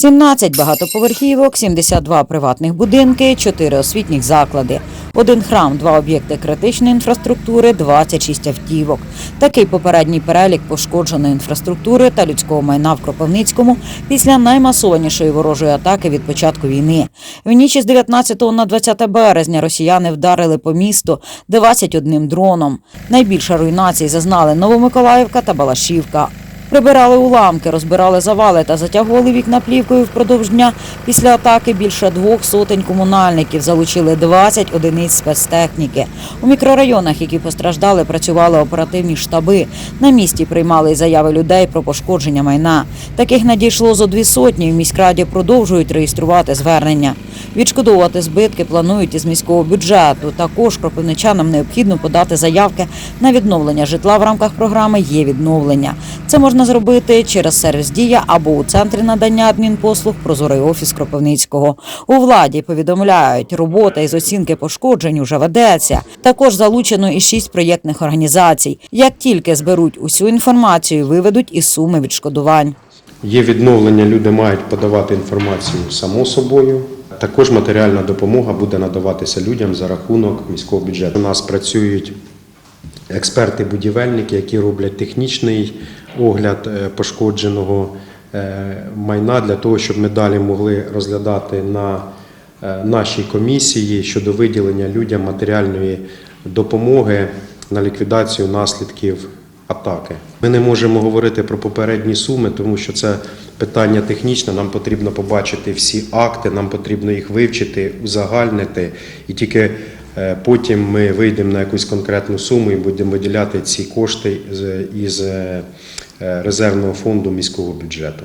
17 багатоповерхівок, 72 приватних будинки, 4 освітніх заклади, один храм, два об'єкти критичної інфраструктури, 26 автівок. Такий попередній перелік пошкодженої інфраструктури та людського майна в Кропивницькому після наймасованішої ворожої атаки від початку війни. В ніч із 19 на 20 березня росіяни вдарили по місту 21 дроном. Найбільше руйнацій зазнали Новомиколаївка та Балашівка. Прибирали уламки, розбирали завали та затягували вікна плівкою впродовж дня. Після атаки більше двох сотень комунальників залучили 20 одиниць спецтехніки. У мікрорайонах, які постраждали, працювали оперативні штаби. На місці приймали заяви людей про пошкодження майна. Таких надійшло зо дві сотні. В міськраді продовжують реєструвати звернення. Відшкодовувати збитки планують із міського бюджету. Також кропивничанам необхідно подати заявки на відновлення житла в рамках програми Є відновлення. Це можна зробити через сервіс Дія або у центрі надання адмінпослуг Прозорий офіс Кропивницького. У владі повідомляють, робота із оцінки пошкоджень уже ведеться. Також залучено і шість проєктних організацій. Як тільки зберуть усю інформацію, виведуть і суми відшкодувань. Є відновлення, люди мають подавати інформацію само собою. Також матеріальна допомога буде надаватися людям за рахунок міського бюджету. У нас працюють експерти-будівельники, які роблять технічний огляд е, пошкодженого е, майна для того, щоб ми далі могли розглядати на е, нашій комісії щодо виділення людям матеріальної допомоги на ліквідацію наслідків атаки. Ми не можемо говорити про попередні суми, тому що це питання технічне. Нам потрібно побачити всі акти, нам потрібно їх вивчити, узагальнити, і тільки потім ми вийдемо на якусь конкретну суму і будемо виділяти ці кошти із е, е, резервного фонду міського бюджету.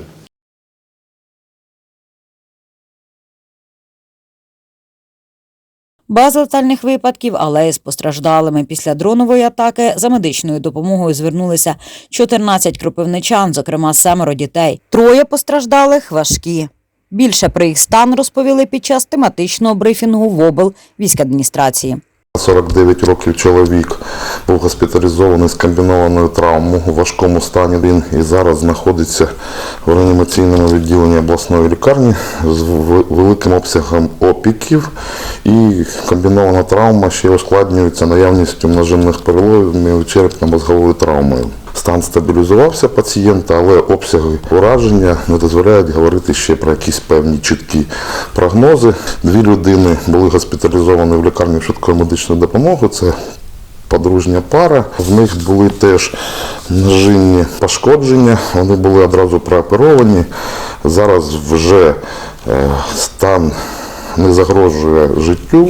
Без летальних випадків, але з постраждалими після дронової атаки за медичною допомогою звернулися 14 кропивничан, зокрема семеро дітей. Троє постраждалих важкі. Більше про їх стан розповіли під час тематичного брифінгу в обл військадміністрації. 49 років чоловік був госпіталізований з комбінованою травмою у важкому стані. Він і зараз знаходиться в реанімаційному відділенні обласної лікарні з великим обсягом опіків. І комбінована травма ще ускладнюється наявністю множинних переломів черепно-мозговою травмою. Стан стабілізувався пацієнта, але обсяги ураження не дозволяють говорити ще про якісь певні чіткі прогнози. Дві людини були госпіталізовані в лікарню швидкої медичної допомоги. Це подружня пара. В них були теж ножинні пошкодження. Вони були одразу прооперовані. Зараз вже е, стан не загрожує життю.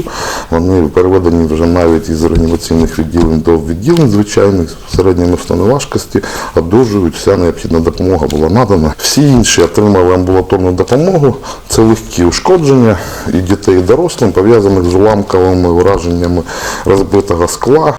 Вони переведені вже навіть із реанімаційних відділень до відділень звичайних середньої важкості, одужують, вся необхідна допомога була надана. Всі інші отримали амбулаторну допомогу. Це легкі ушкодження і дітей, і дорослим, пов'язаних з уламковими ураженнями розбитого скла.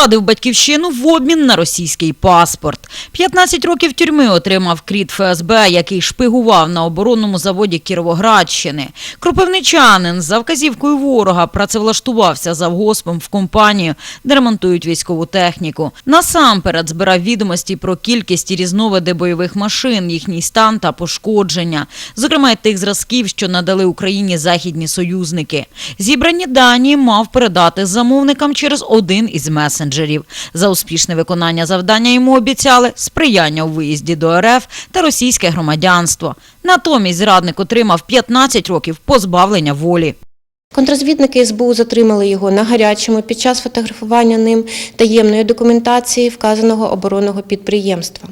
Зрадив батьківщину в обмін на російський паспорт. 15 років тюрми отримав кріт ФСБ, який шпигував на оборонному заводі Кіровоградщини. Кропивничанин за вказівкою ворога працевлаштувався завгоспом в компанію, де ремонтують військову техніку. Насамперед збирав відомості про кількість і різновиди бойових машин, їхній стан та пошкодження, зокрема й тих зразків, що надали Україні західні союзники. Зібрані дані мав передати замовникам через один із месенджерів. За успішне виконання завдання йому обіцяли сприяння у виїзді до РФ та російське громадянство. Натомість зрадник отримав 15 років позбавлення волі. Контрозвідники СБУ затримали його на гарячому під час фотографування ним таємної документації вказаного оборонного підприємства.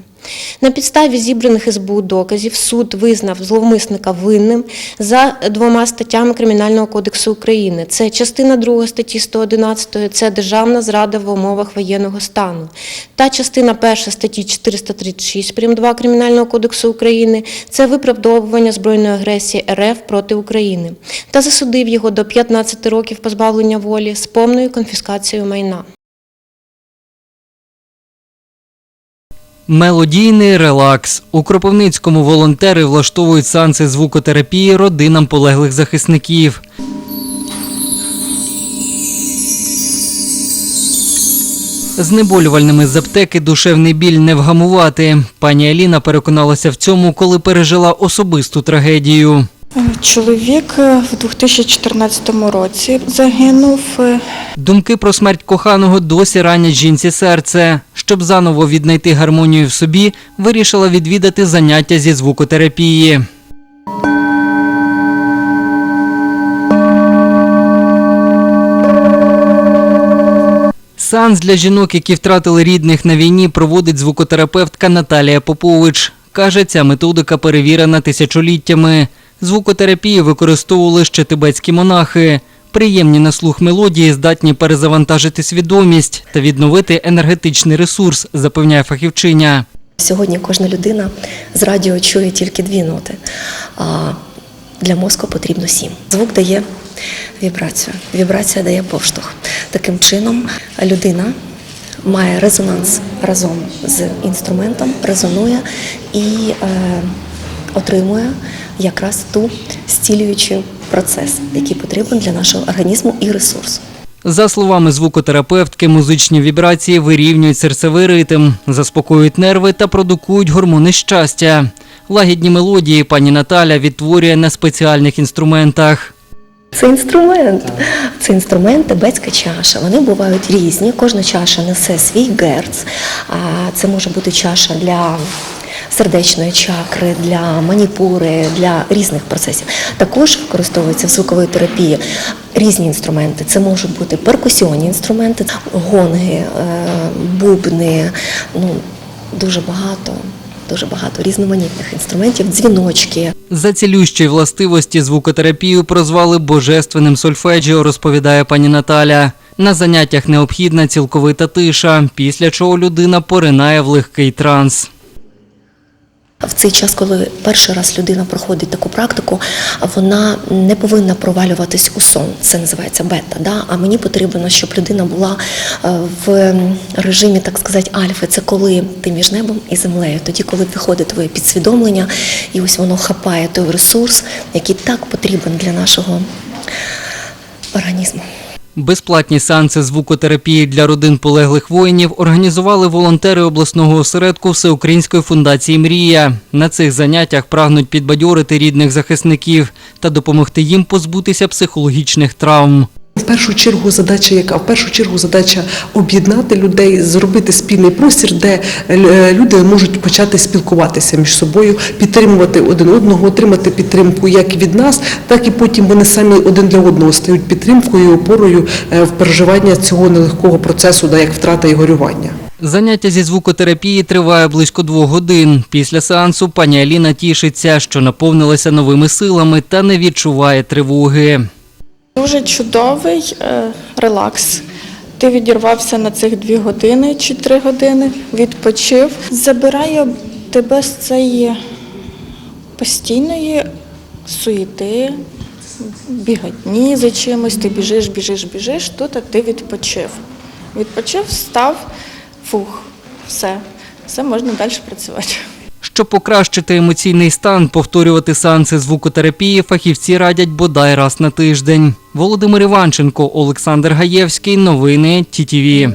На підставі зібраних СБУ доказів суд визнав зловмисника винним за двома статтями Кримінального кодексу України. Це частина 2 статті 111 – це державна зрада в умовах воєнного стану, та частина 1 статті 436 прим. 2 Кримінального кодексу України – це виправдовування збройної агресії РФ проти України, та засудив його до 15 років позбавлення волі з повною конфіскацією майна. Мелодійний релакс. У Кропивницькому волонтери влаштовують сеанси звукотерапії родинам полеглих захисників. Знеболювальними з аптеки душевний біль не вгамувати. Пані Аліна переконалася в цьому, коли пережила особисту трагедію. Чоловік в 2014 році загинув. Думки про смерть коханого досі ранять жінці серце. Щоб заново віднайти гармонію в собі, вирішила відвідати заняття зі звукотерапії. Сеанс для жінок, які втратили рідних на війні, проводить звукотерапевтка Наталія Попович. Каже, ця методика перевірена тисячоліттями. Звукотерапію використовували ще тибетські монахи. Приємні на слух мелодії здатні перезавантажити свідомість та відновити енергетичний ресурс, запевняє фахівчиня. Сьогодні кожна людина з радіо чує тільки дві ноти, а для мозку потрібно сім. Звук дає вібрацію, вібрація дає поштовх. Таким чином людина має резонанс разом з інструментом, резонує і е, отримує якраз ту стілюючий процес, який потрібен для нашого організму і ресурсу. За словами звукотерапевтки, музичні вібрації вирівнюють серцевий ритм, заспокоюють нерви та продукують гормони щастя. Лагідні мелодії пані Наталя відтворює на спеціальних інструментах. Це інструмент. Це інструмент тибетська чаша. Вони бувають різні. Кожна чаша несе свій герц. Це може бути чаша для сердечної чакри, для маніпури, для різних процесів. Також використовуються в звуковій терапії різні інструменти. Це можуть бути перкусіонні інструменти, гонги, е, бубни. Ну дуже багато, дуже багато різноманітних інструментів, дзвіночки. За цілющі властивості звукотерапію прозвали божественним сольфеджіо, розповідає пані Наталя. На заняттях необхідна цілковита тиша, після чого людина поринає в легкий транс. В цей час, коли перший раз людина проходить таку практику, вона не повинна провалюватись у сон. Це називається бета. Да? А мені потрібно, щоб людина була е, в режимі, так сказати, альфи. Це коли ти між небом і землею. Тоді, коли виходить твоє підсвідомлення, і ось воно хапає той ресурс, який так потрібен для нашого організму. Безплатні сеанси звукотерапії для родин полеглих воїнів організували волонтери обласного осередку Всеукраїнської фундації Мрія. На цих заняттях прагнуть підбадьорити рідних захисників та допомогти їм позбутися психологічних травм. В першу чергу задача яка? В першу чергу задача об'єднати людей, зробити спільний простір, де е, люди можуть почати спілкуватися між собою, підтримувати один одного, отримати підтримку як від нас, так і потім вони самі один для одного стають підтримкою, і опорою е, в переживання цього нелегкого процесу, як втрата і горювання. Заняття зі звукотерапії триває близько двох годин. Після сеансу пані Аліна тішиться, що наповнилася новими силами та не відчуває тривоги. Дуже чудовий е, релакс. Ти відірвався на цих дві години чи три години, відпочив. Забирає тебе з цієї постійної суєти, бігатні за чимось, ти біжиш, біжиш, біжиш, тут ти відпочив. Відпочив, встав, фух, все, все можна далі працювати. Щоб покращити емоційний стан, повторювати сеанси звукотерапії фахівці радять бодай раз на тиждень. Володимир Іванченко, Олександр Гаєвський. Новини ТІТІВІ.